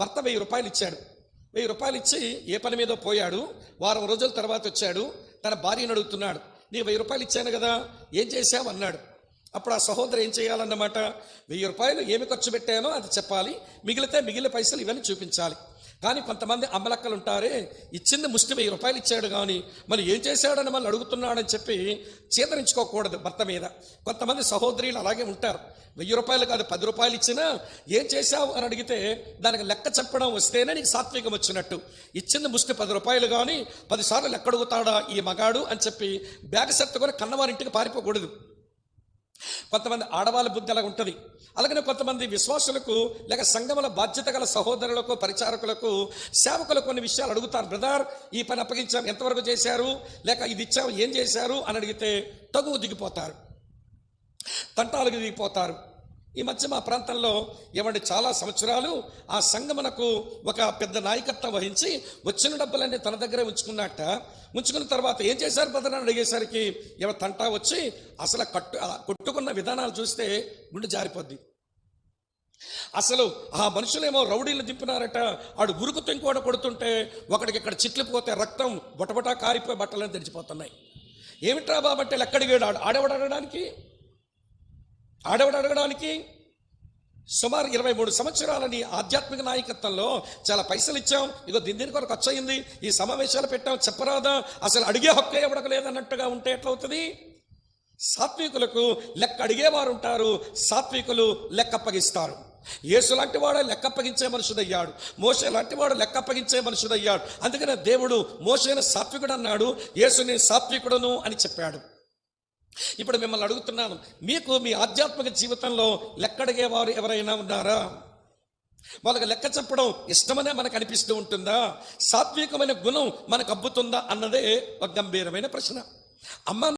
భర్త వెయ్యి రూపాయలు ఇచ్చాడు. వెయ్యి రూపాయలు ఇచ్చి ఏ పని మీదో పోయాడు. వారం రోజుల తర్వాత వచ్చాడు. తన భార్యను అడుగుతున్నాడు. నీ వెయ్యి రూపాయలు ఇచ్చాను కదా ఏం చేశావు అన్నాడు. అప్పుడు ఆ సహోదరు ఏం చేయాలన్నమాట? వెయ్యి రూపాయలు ఏమి ఖర్చు పెట్టానో అది చెప్పాలి. మిగిలితే మిగిలిన పైసలు ఇవన్నీ చూపించాలి. కానీ కొంతమంది అమ్మలక్కలు ఉంటారే ఇచ్చింది ముష్టి వెయ్యి రూపాయలు ఇచ్చాడు కానీ మరి ఏం చేశాడని మళ్ళీ అడుగుతున్నాడని చెప్పి చేతరించుకోకూడదు భర్త మీద. కొంతమంది సహోదరులు అలాగే ఉంటారు. వెయ్యి రూపాయలు కాదు పది రూపాయలు ఇచ్చినా ఏం చేశావు అని అడిగితే దానికి లెక్క చెప్పడం వస్తేనే నీకు సాత్వికం వచ్చినట్టు. ఇచ్చింది ముష్టి పది రూపాయలు కానీ పదిసార్లు లెక్క అడుగుతాడా ఈ మగాడు అని చెప్పి బ్యాగ్ సెత్తుకొని కన్నవారింటికి పారిపోకూడదు. కొంతమంది ఆడవాళ్ళ బుద్ధి అలా ఉంటుంది. అలాగనే కొంతమంది విశ్వాసులకు లేక సంఘముల బాధ్యత గల సహోదరులకు పరిచారకులకు సేవకులు కొన్ని విషయాలు అడుగుతారు. బ్రదర్ ఈ పని అప్పగించాం ఎంతవరకు చేశారు? లేక ఇది ఇచ్చాము ఏం చేశారు? అని అడిగితే తగు దిగిపోతారు. తంటాలకు దిగిపోతారు. ఈ మధ్య మా ప్రాంతంలో ఏమంటే చాలా సంవత్సరాలు ఆ సంఘమునకు ఒక పెద్ద నాయకత్వం వహించి వచ్చిన డబ్బులన్నీ తన దగ్గరే ఉంచుకున్నట్ట. ఉంచుకున్న తర్వాత ఏం చేశారు బ్రదర్ అని అడిగేసరికి ఏమో తంటా వచ్చి అసలు కట్టు కొట్టుకున్న విధానాలు చూస్తే గుండె జారిపోద్ది. అసలు ఆ మనుషులేమో రౌడీలు దింపినారట ఆడు ఉరుకు తెంకోడ కొడుతుంటే ఒకడికి ఇక్కడ చిట్లు పోతే రక్తం బొటబొటా కారిపోయి బట్టలను తెరిచిపోతున్నాయి. ఏమిట్రా బాబట్టే ఎక్కడికి ఆడు ఆడేవాడు అడగడానికి సుమారు ఇరవై మూడు సంవత్సరాలని ఆధ్యాత్మిక నాయకత్వంలో చాలా పైసలు ఇచ్చాం. ఇదో దీని దీని కొరకు ఖర్చు ఈ సమావేశాలు పెట్టాం. చెప్పరాదా? అసలు అడిగే హక్కు ఎవడకు లేదన్నట్టుగా ఉంటే ఎట్లవుతుంది? సాత్వికులకు లెక్క అడిగేవారు ఉంటారు. సాత్వికులు లెక్క అప్పగిస్తారు. యేసు లాంటి వాడు లెక్క అప్పగించే మనుషుడయ్యాడు. మోసే లాంటి వాడు లెక్క అప్పగించే మనుషుడయ్యాడు. అందుకనే దేవుడు మోసైన సాత్వికుడు అన్నాడు యేసుని సాత్వికుడును అని చెప్పాడు. ఇప్పుడు మిమ్మల్ని అడుగుతున్నాను మీకు మీ ఆధ్యాత్మిక జీవితంలో లెక్కడిగే వారు ఎవరైనా ఉన్నారా? వాళ్ళకి లెక్క చెప్పడం ఇష్టమనే మనకు అనిపిస్తూ ఉంటుందా? సాత్వికమైన గుణం మనకు అబ్బుతుందా అన్నదే ఒక గంభీరమైన ప్రశ్న. అమ్మ